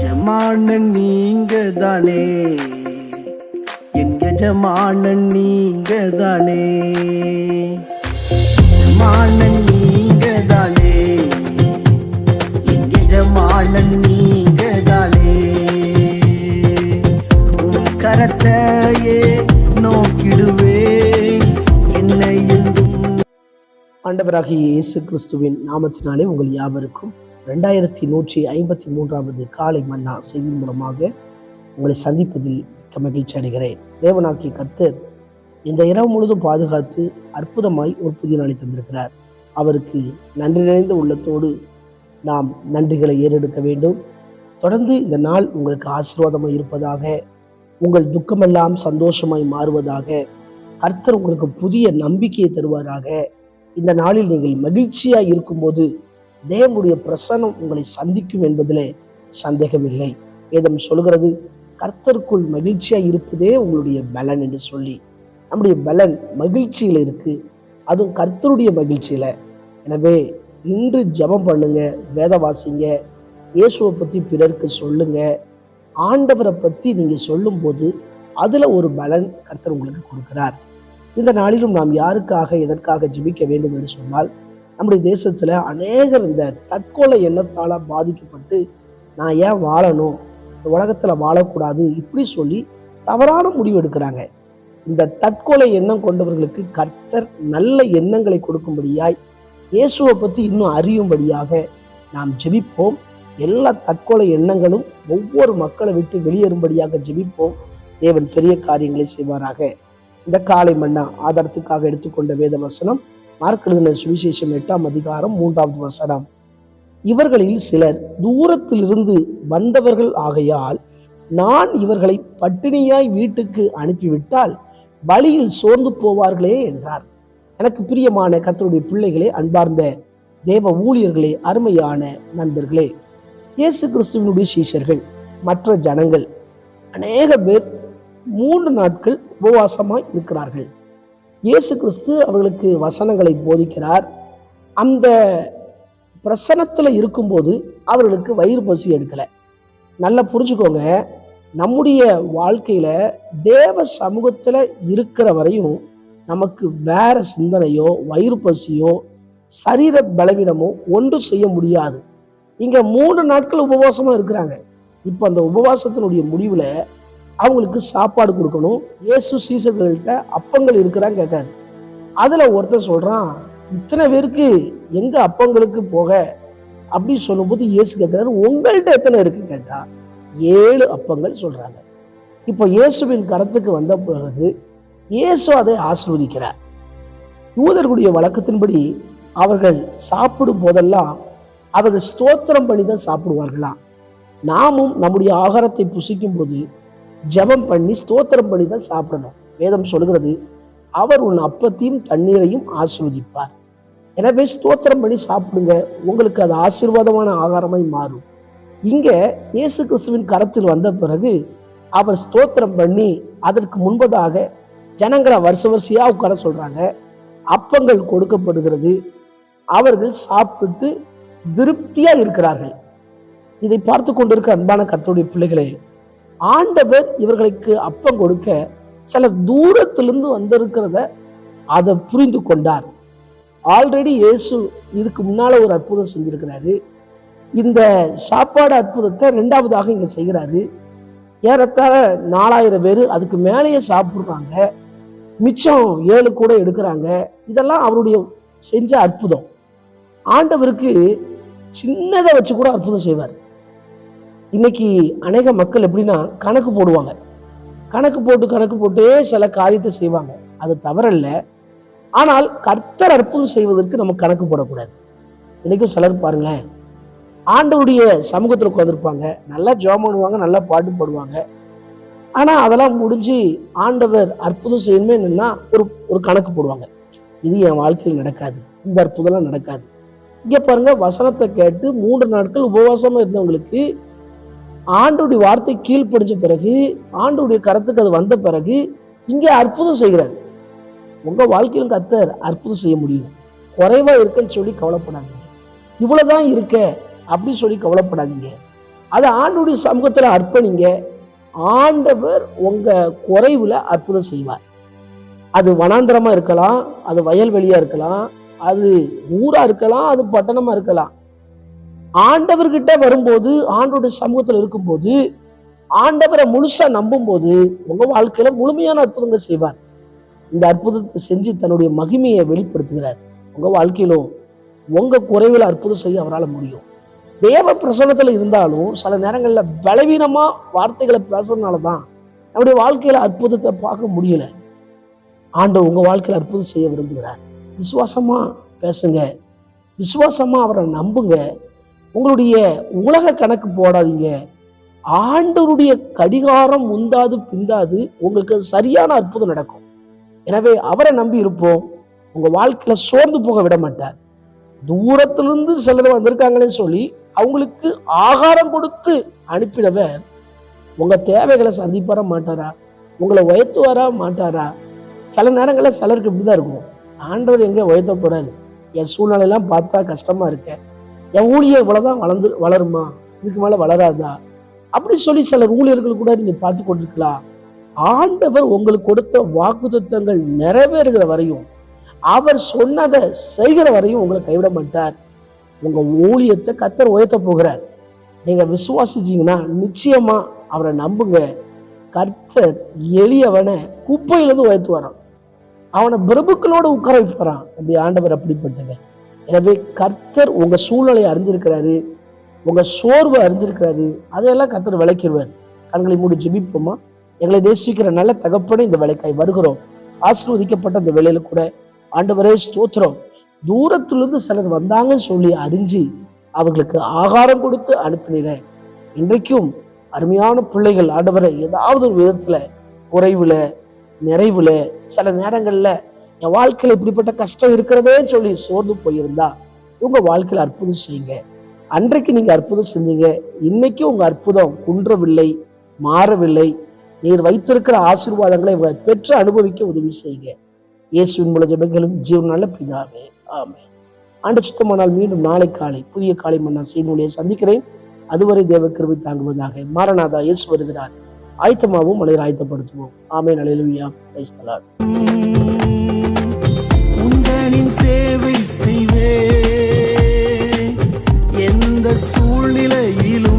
எஜமானன் நீங்க தானே என் எஜமானன் நீங்க தானே எஜமானன் நீங்க தானே என் எஜமானன் நீங்க தானே உன் கரத்தையே நோக்கிடுவேன். என்னை என்றும் ஆண்டவராகிய இயேசு கிறிஸ்துவின் நாமத்தினாலே உங்கள் யாவருக்கும் ரெண்டாயிரத்தி நூற்றி ஐம்பத்தி மூன்றாவது காலை மன்னா செய்தியின் மூலமாக உங்களை சந்திப்பதில் மிக்க மகிழ்ச்சி அடைகிறேன். தேவனாகிய கர்த்தர் இந்த இரவு முழுதும் பாதுகாத்து அற்புதமாய் ஒரு புதிய நாளை தந்திருக்கிறார். அவருக்கு நன்றி நிறைந்த உள்ளத்தோடு நாம் நன்றிகளை ஏறெடுக்க வேண்டும். தொடர்ந்து இந்த நாள் உங்களுக்கு ஆசீர்வாதமாக இருப்பதாக உங்கள் துக்கமெல்லாம் சந்தோஷமாய் மாறுவதாக கர்த்தர் உங்களுக்கு புதிய நம்பிக்கையை தருவாராக. இந்த நாளில் நீங்கள் மகிழ்ச்சியாக இருக்கும்போது தேவனுடைய பிரசன்னம் உங்களை சந்திக்கும் என்பதிலே சந்தேகமில்லை. வேதம் சொல்கிறது கர்த்தருக்குள் மகிழ்ச்சியாக இருப்பதே உங்களுடைய பலன் என்று சொல்லி. நம்முடைய பலன் மகிழ்ச்சியில் இருக்கு அதுவும் கர்த்தருடைய மகிழ்ச்சியில. எனவே இன்று ஜெபம் பண்ணுங்க வேத வாசிங்க இயேசுவை பத்தி பிறருக்கு சொல்லுங்க. ஆண்டவரை பத்தி நீங்க சொல்லும்போது அதுல ஒரு பலன் கர்த்தர் உங்களுக்கு கொடுக்கிறார். இந்த நாளிலும் நாம் யாருக்காக எதற்காக ஜிபிக்க வேண்டும் என்று சொன்னால் நம்முடைய தேசத்துல அநேகர் இந்த தற்கொலை எண்ணத்தால பாதிக்கப்பட்டு நான் ஏன் வாழணும்? இந்த உலகத்துல வாழக்கூடாது? இப்படி சொல்லி தவறான முடிவு எடுக்கிறாங்க. இந்த தற்கொலை எண்ணம் கொண்டவர்களுக்கு கர்த்தர் நல்ல எண்ணங்களை கொடுக்கும்படியாய் இயேசுவை பத்தி இன்னும் அறியும்படியாக நாம் ஜெபிப்போம். எல்லா தற்கொலை எண்ணங்களும் ஒவ்வொரு மக்களை விட்டு வெளியேறும்படியாக ஜெபிப்போம். தேவன் பெரிய காரியங்களை செய்வாராக. இந்த காலை மன்னா ஆதாரத்துக்காக எடுத்துக்கொண்ட வேத வசனம் மார்க் எழுதின சுவிசேஷம் எட்டாம் அதிகாரம் மூன்றாவது வசனம். இவர்களில் சிலர் தூரத்திலிருந்து வந்தவர்கள் ஆகையால் நான் இவர்களை பட்டினியாய் வீட்டுக்கு அனுப்பிவிட்டால் வழியில் சோர்ந்து போவார்களே என்றார். எனக்கு பிரியமான கத்தருடைய பிள்ளைகளே அன்பார்ந்த தேவ ஊழியர்களே அருமையான நண்பர்களே இயேசு கிறிஸ்துவனுடைய சீஷர்கள் மற்ற ஜனங்கள் அநேக பேர் மூன்று நாட்கள் உபவாசமாய் இருக்கிறார்கள். இயேசு கிறிஸ்து அவர்களுக்கு வசனங்களை போதிக்கிறார். அந்த பிரசனத்தில் இருக்கும்போது அவர்களுக்கு வயிறு பசி எடுக்கலை. நல்லா புரிஞ்சுக்கோங்க நம்முடைய வாழ்க்கையில் தேவ சமூகத்தில் இருக்கிற வரையும் நமக்கு வேற சிந்தனையோ வயிறு பசியோ சரீர பலவீனமோ ஒன்றும் செய்ய முடியாது. இங்கே மூன்று நாட்கள் உபவாசமாக இருக்கிறாங்க. இப்போ அந்த உபவாசத்தினுடைய முடிவில் அவங்களுக்கு சாப்பாடு கொடுக்கணும். இயேசு சீசர்கள்ட்ட அப்பங்கள் இருக்கிறான்னு கேட்காரு. அதுல ஒருத்தர் சொல்றான் இத்தனை பேருக்கு எங்க அப்பங்களுக்கு போக? அப்படி சொல்லும்போது இயேசு கேட்குறாரு உங்கள்கிட்ட எத்தனை இருக்கு கேட்டால் ஏழு அப்பங்கள் சொல்றாங்க. இப்போ இயேசுவின் கரத்துக்கு வந்த பிறகு இயேசு அதை ஆசிர்வதிக்கிறார். யூதர்களுடைய வழக்கத்தின்படி அவர்கள் சாப்பிடும் போதெல்லாம் அவர்கள் ஸ்தோத்திரம் பண்ணி தான் சாப்பிடுவார்களாம். நாமும் நம்முடைய ஆகாரத்தை புசிக்கும் போது ஜெபம் பண்ணி ஸ்தோத்திரம் பண்ணி தான் சாப்பிடணும். வேதம் சொல்கிறது அவர் உன் அப்பத்தையும் தண்ணீரையும் ஆசிர்வதிப்பார். எனவே ஸ்தோத்திரம் பண்ணி சாப்பிடுங்க. உங்களுக்கு அது ஆசீர்வாதமான ஆகாரமாய் மாறும். இங்க இயேசு கிறிஸ்துவின் கரத்தில் வந்த பிறகு அவர் ஸ்தோத்திரம் பண்ணி அதற்கு முன்பதாக ஜனங்களை வருஷ வரிசையாக உட்கார சொல்றாங்க. அப்பங்கள் கொடுக்கப்படுகிறது. அவர்கள் சாப்பிட்டு திருப்தியா இருக்கிறார்கள். இதை பார்த்து கொண்டிருக்க அன்பான கத்தோடைய பிள்ளைகளே ஆண்டவர் இவர்களுக்கு அப்பம் கொடுக்க சில தூரத்திலிருந்து வந்திருக்கிறத அதை புரிந்து கொண்டார். ஆல்ரெடி இயேசு இதுக்கு முன்னால் ஒரு அற்புதம் செஞ்சிருக்கிறாரு. இந்த சாப்பாடு அற்புதத்தை ரெண்டாவதாக இங்கே செய்கிறாரு. ஏறத்தாழ நாலாயிரம் பேர் அதுக்கு மேலேயே சாப்பிட்றாங்க. மிச்சம் ஏழு கூட எடுக்கிறாங்க. இதெல்லாம் அவருடைய செஞ்ச அற்புதம். ஆண்டவருக்கு சின்னதை வச்சு கூட அற்புதம் செய்வார். இன்னைக்கு அநேக மக்கள் எப்படின்னா கணக்கு போடுவாங்க. கணக்கு போட்டு கணக்கு போட்டே சில காரியத்தை செய்வாங்க. அது தவறல்ல. ஆனால் கர்த்தர் அற்புதம் செய்வதற்கு நம்ம கணக்கு போடக்கூடாது. இன்னைக்கும் சிலர் பாருங்களேன் ஆண்டவருடைய சமூகத்தில் உட்காந்துருப்பாங்க நல்லா ஜோம் பண்ணுவாங்க நல்லா பாட்டு பாடுவாங்க. ஆனால் அதெல்லாம் முடிஞ்சு ஆண்டவர் அற்புதம் செய்யணுமே என்னன்னா ஒரு ஒரு கணக்கு போடுவாங்க. இது என் வாழ்க்கையில் நடக்காது. இந்த அற்புதம்லாம் நடக்காது. இங்கே பாருங்க வசனத்தை கேட்டு மூன்று நாட்கள் உபவாசமாக இருந்தவங்களுக்கு ஆண்டுடைய வார்த்தை கீழ்ப்படிஞ்ச பிறகு ஆண்டுடைய கரத்துக்கு அது வந்த பிறகு இங்கே அற்புதம் செய்கிறார். உங்கள் வாழ்க்கையிலும் கத்தர் அற்புதம் செய்ய முடியும். குறைவாக இருக்குன்னு சொல்லி கவலைப்படாதீங்க. இவ்வளோதான் இருக்க அப்படி சொல்லி கவலைப்படாதீங்க. அதை ஆண்டுடைய சமூகத்தில் அர்ப்பணிங்க. ஆண்டவர் உங்கள் குறைவில் அற்புதம் செய்வார். அது வனாந்தரமாக இருக்கலாம் அது வயல்வெளியாக இருக்கலாம் அது ஊராக இருக்கலாம் அது பட்டணமாக இருக்கலாம். ஆண்டவர்கிட்ட வரும்போது ஆண்டோட சமூகத்தில் இருக்கும்போது ஆண்டவரை முழுசா நம்பும்போது உங்க வாழ்க்கையில முழுமையான அற்புதங்கள் செய்வார். இந்த அற்புதத்தை செஞ்சு தன்னுடைய மகிமையை வெளிப்படுத்துகிறார். உங்க வாழ்க்கையிலும் உங்க குறைவில் அற்புதம் செய்ய அவரால் முடியும். தேவ பிரசன்னத்துல இருந்தாலும் சில நேரங்கள்ல பலவீனமா வார்த்தைகளை பேசுறதுனால தான் நம்முடைய வாழ்க்கையில அற்புதத்தை பார்க்க முடியல. ஆண்டவர் உங்க வாழ்க்கையில அற்புதம் செய்ய விரும்புகிறார். விசுவாசமா பேசுங்க. விசுவாசமா அவரை நம்புங்க. உங்களுடைய உலக கணக்கு போடாதீங்க. ஆண்டவருடைய கடிகாரம் முந்தாது பிந்தாது உங்களுக்கு சரியான அற்புதம் நடக்கும். எனவே அவரை நம்பி இருப்போம். உங்க வாழ்க்கையில சோர்ந்து போக விட மாட்டார். தூரத்திலிருந்து சிலர் வந்திருக்காங்களே சொல்லி அவங்களுக்கு ஆகாரம் கொடுத்து அனுப்பிடவர் உங்க தேவைகளை சந்திப்பார மாட்டாரா? உங்களை உயர்த்துவாரா மாட்டாரா? சில நேரங்களில் சிலருக்கு இப்படிதான் இருக்கும். ஆண்டவர் எங்க உயர்த்த போறாரு? என் சூழ்நிலையெல்லாம் பார்த்தா கஷ்டமா இருக்கேன் என் ஊழியம் இவ்வளோதான் வளர்ந்து வளருமா? இதுக்கு மேலே வளராதா? அப்படி சொல்லி சில ஊழியர்கள் கூட நீங்கள் பார்த்து கொண்டிருக்கலாம். ஆண்டவர் உங்களுக்கு கொடுத்த வாக்குத்தங்கள் நிறைவேறுகிற வரையும் அவர் சொன்னதை செய்கிற வரையும் உங்களை கைவிட மாட்டார். உங்கள் ஊழியத்தை கத்தர் உயர்த்த போகிறார். நீங்கள் விசுவாசிச்சீங்கன்னா நிச்சயமாக அவரை நம்புங்க. கர்த்தர் எளியவனை குப்பையிலேருந்து உயர்த்து வரான் அவனை பிரபுக்களோடு உட்கார வைப்பாரான் அப்படி ஆண்டவர் அப்படிப்பட்டவன் எனவே கர்த்தர் உங்கள் சூழ்நிலையை அறிஞ்சிருக்கிறாரு உங்கள் சோர்வை அறிஞ்சிருக்கிறாரு அதையெல்லாம் கர்த்தர் விளக்கிடுவார் கண்களை மூடி ஜெபிப்போமா? எங்களை நேசிக்கிற நல்ல தகப்பனே இந்த வேலைக்காய் வருகிறோம். ஆசீர்வதிக்கப்பட்ட இந்த வேலையில கூட ஆண்டவரே ஸ்தோத்திரம். தூரத்திலிருந்து சிலர் வந்தாங்கன்னு சொல்லி அறிஞ்சு அவர்களுக்கு ஆகாரம் கொடுத்து அனுப்பினேன் இன்றைக்கும் அருமையான பிள்ளைகள் ஆண்டவரை ஏதாவது ஒரு விதத்துல குறைவுல நிறைவுல சில நேரங்கள்ல என் வாழ்க்கையில இப்படிப்பட்ட கஷ்டம் இருக்கிறதே சொல்லி சோர்ந்து போயிருந்தா உங்க வாழ்க்கையில அற்புதம் செய்யுங்க. அன்றைக்கு நீங்க அற்புதம் செஞ்சீங்க. இன்னைக்கு உங்க அற்புதம் குன்றவில்லை மாறவில்லை. நீர் வைத்திருக்கிற ஆசீர்வாதங்களை உங்களை பெற்று அனுபவிக்க உதவி செய்யுங்க. இயேசுவின் மூல ஜபங்களும் ஜீவனால பிதாவே. ஆமே ஆண்டு சுத்தமானால் மீண்டும் நாளை காலை புதிய காலை மன்னா செய்தியை சந்திக்கிறேன். அதுவரை தேவ கிருபி தாங்குவதாக மாரநாதா இயேசு வருகிறார். ஆயத்தமாகவும் மலையில் ஆயத்தப்படுத்துவோம். ஆமே நலையிலுயா கிரைஸ்தலார் சேவை செய்வே எந்த சூழ்நிலையிலும்